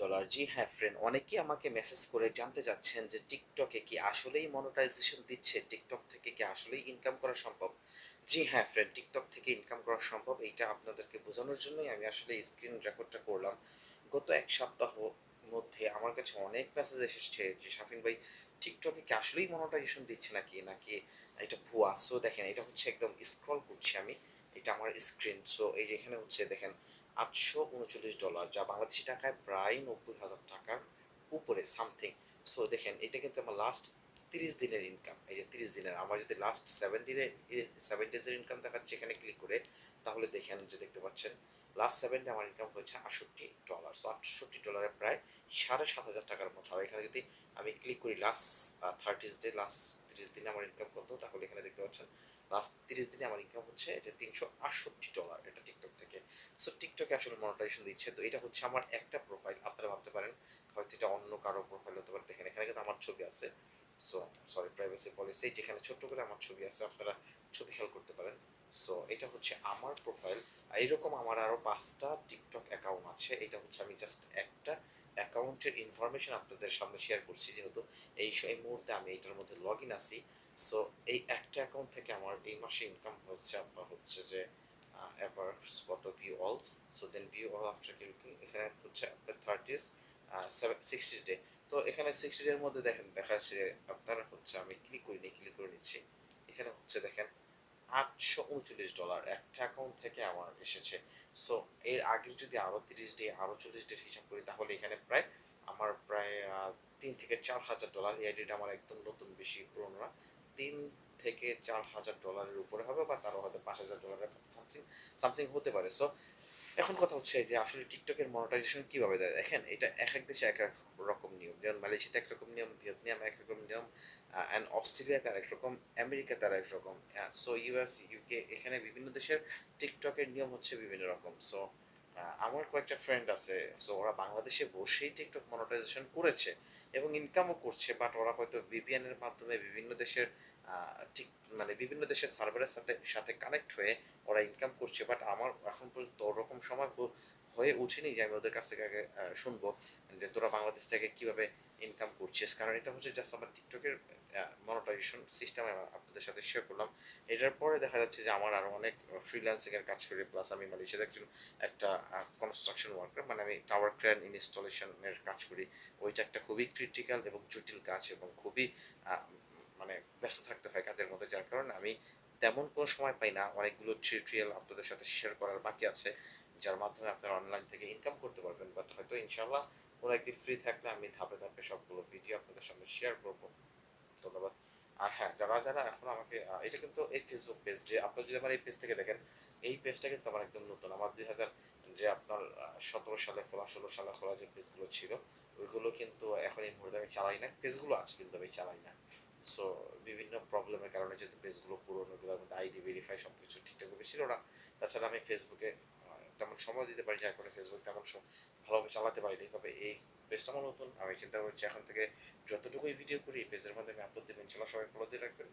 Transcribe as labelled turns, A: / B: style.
A: Dollar জি হ্যাঁ friend অনেকেই আমাকে মেসেজ করে জানতে চাচ্ছেন যে টিকটকে কি আসলেই মনিটাইজেশন দিচ্ছে? টিকটক থেকে কি আসলেই ইনকাম করা সম্ভব? জি হ্যাঁ ফ্রেন্ড টিকটক থেকে ইনকাম করা সম্ভব, এইটা আপনাদেরকে বোঝানোর জন্যই আমি আসলে স্ক্রিন রেকর্ডটা করলাম। গত এক সপ্তাহ মধ্যে আমার কাছে অনেক মেসেজ এসেছে যে শাফিন ভাই টিকটকে কি আসলেই মনিটাইজেশন দিচ্ছে নাকি? নাকি এটা ভুয়া? সো দেখেন, এটা হচ্ছে একদম স্ক্রল করছি আমি। এটা আমার স্ক্রিন সো এই যে এখানে হচ্ছে দেখেন, আটশো উনচল্লিশ ডলার যা বাংলাদেশি টাকায় প্রায় নব্বই হাজার টাকার উপরে সামথিং সো দেখেন, এটা কিন্তু আমার লাস্ট তিরিশ দিনের ইনকাম এই যে তিরিশ দিনের, আমার যদি লাস্ট সেভেন দিনের সেভেন ডেজের ইনকাম দেখাচ্ছে এখানে ক্লিক করে, তাহলে দেখেন যে দেখতে পাচ্ছেন লাস্ট সেভেন আমার ইনকাম হয়েছে আটষট্টি ডলার সো আটষট্টি ডলারে প্রায় সাড়ে সাত হাজার টাকার মতো। আর এখানে যদি আমি ক্লিক করি লাস্ট থার্টিস ডে লাস্ট তিরিশ দিনে আমার ইনকাম কত? তাহলে এখানে দেখতে পাচ্ছেন লাস্ট তিরিশ দিনে আমার ইনকাম হচ্ছে যে তিনশো আটষট্টি ডলার এটা টিকটক থেকে। সো টিকটকে আসলে মনিটাইজেশন দিচ্ছে। তো এটা হচ্ছে আমার একটা প্রোফাইল আপনারা ভাবতে পারেন, হয়তো এটা অন্য কারও প্রোফাইল হতে পারে। দেখেন, এখানে কিন্তু আমার ছবি আছে। সো সরি প্রাইভেসি পলিসি যেখানে ছোট্ট করে আমার ছবি আছে, আপনারা ছবি খেয়াল করতে পারেন। সো এটা হচ্ছে আমার প্রোফাইল এইরকম আমার আরও পাঁচটা টিকটক অ্যাকাউন্ট আছে। এটা হচ্ছে আমি জাস্ট একটা অ্যাকাউন্টের ইনফরমেশন আপনাদের সামনে শেয়ার করছি যেহেতু এই স- এই মুহূর্তে আমি এটার মধ্যে লগ ইন আছি। সো এই একটা অ্যাকাউন্ট থেকে আমার এই মাসে ইনকাম হচ্ছে, আপনার হচ্ছে যে এভার কত view all so then view all after clicking এখানে হচ্ছে আপনার থার্টিস সিক্সটি ডে তো এখানে সিক্সটি ডের মধ্যে দেখেন, দেখা যাচ্ছে আপনারা হচ্ছে আমি ক্লিক করিনি ক্লিক করে নিচ্ছি। এখানে হচ্ছে দেখেন আটশো উনচল্লিশ ডলার একটা অ্যাকাউন্ট থেকে আমার এসেছে। সো এর আগে যদি আরও তিরিশ ডে আরও চল্লিশ ডে হিসাব করি, তাহলে এখানে প্রায় আমার প্রায় তিন থেকে চার হাজার ডলার এই আইডিটা আমার একদম নতুন, বেশি পুরনো না। তিন থেকে চার হাজার ডলারের উপরে হবে বা তারও হয়তো পাঁচ হাজার ডলারের সামথিং সামথিং হতে পারে। সো এখন কথা হচ্ছে যে আসলে টিকটকের মনিটাইজেশন কীভাবে দেয়? দেখেন, এটা এক এক দেশে এক এক রকম নিয়ম। যেমন মালয়েশিয়াতে এক রকম নিয়ম, ভিয়েতনামে এক রকম নিয়ম অ্যান্ড অস্ট্রেলিয়াতে আরেক রকম, আমেরিকাতে আরেক রকম সো ইউএস ইউকে এখানে বিভিন্ন দেশের টিকটকের নিয়ম হচ্ছে বিভিন্ন রকম। সো আমার কয়েকটা ফ্রেন্ড আছে সো ওরা বাংলাদেশে বসেই টিকটক মনিটাইজেশন করেছে এবং ইনকামও করছে বাট ওরা হয়তো এর মাধ্যমে বিভিন্ন দেশের ঠিক মানে বিভিন্ন দেশের সার্ভারের সাথে সাথে কানেক্ট হয়ে ওরা ইনকাম করছে বাট আমার এখন পর্যন্ত ওরকম সময় হয়ে ওঠেনি যে আমি ওদের কাছ থেকে আগে শুনব যে তোরা বাংলাদেশ থেকে কীভাবে ইনকাম করছিস। কারণ এটা হচ্ছে জাস্ট আমার টিকটকের মনিটাইজেশন সিস্টেম আপনাদের সাথে শেয়ার করলাম। এটার পরে দেখা যাচ্ছে যে আমার আরও অনেক ফ্রিল্যান্সিং এর কাজ করি প্লাস আমি মালয়েশিয়াতে একজন, একটা কনস্ট্রাকশন ওয়ার্কার মানে আমি টাওয়ার ক্রেন ইনস্টলেশনের কাজ করি। ওইটা একটা খুবই ক্রিটিক্যাল এবং জটিল কাজ এবং খুবই ব্যস্ত থাকতে হয় কাজের মধ্যে, যার কারণে আমি তেমন কোনো সময় পাই না। অনেকগুলো টিউটোরিয়াল আপনাদের সাথে শেয়ার করার বাকি আছে, যার মাধ্যমে আপনারা অনলাইন থেকে ইনকাম করতে পারবেন। বাট হয়তো ইনশাল্লাহ কোনো একদিন ফ্রি থাকলে আমি ধাপে ধাপে সবগুলো ভিডিও আপনাদের সামনে শেয়ার করব। ধন্যবাদ। আর হ্যাঁ যারা যারা এখন আমাকে এটা কিন্তু এই ফেসবুক পেজ যে আপনারা যদি আমার এই পেজ থেকে দেখেন, এই পেজটা কিন্তু আমার একদম নতুন। আমার দুই হাজার যে আপনার সতেরো সালে খোলা, ষোলো সালে খোলা যে পেজগুলো ছিল, ওইগুলো কিন্তু এখন এই মুহূর্তে আমি চালাই না। পেজগুলো আছে কিন্তু আমি চালাই না। সো বিভিন্ন প্রবলেমের কারণে যেহেতু পেজগুলো পুরনো, এগুলোর মধ্যে আইডি ভেরিফাই সব কিছু ঠিকঠাকভাবে ছিল না। তাছাড়া আমি ফেসবুকে তেমন সময় দিতে পারি, যার কারণে ফেসবুক তেমন ভালোভাবে চালাতে পারিনি। তবে এই পেজটা আমার নতুন। আমি চিন্তা করছি এখন থেকে যতটুকুই ভিডিও করি, এই পেজের মধ্যে আমি আপলোড দেবেন। চলা সবাই ফলো দিয়ে রাখবেন।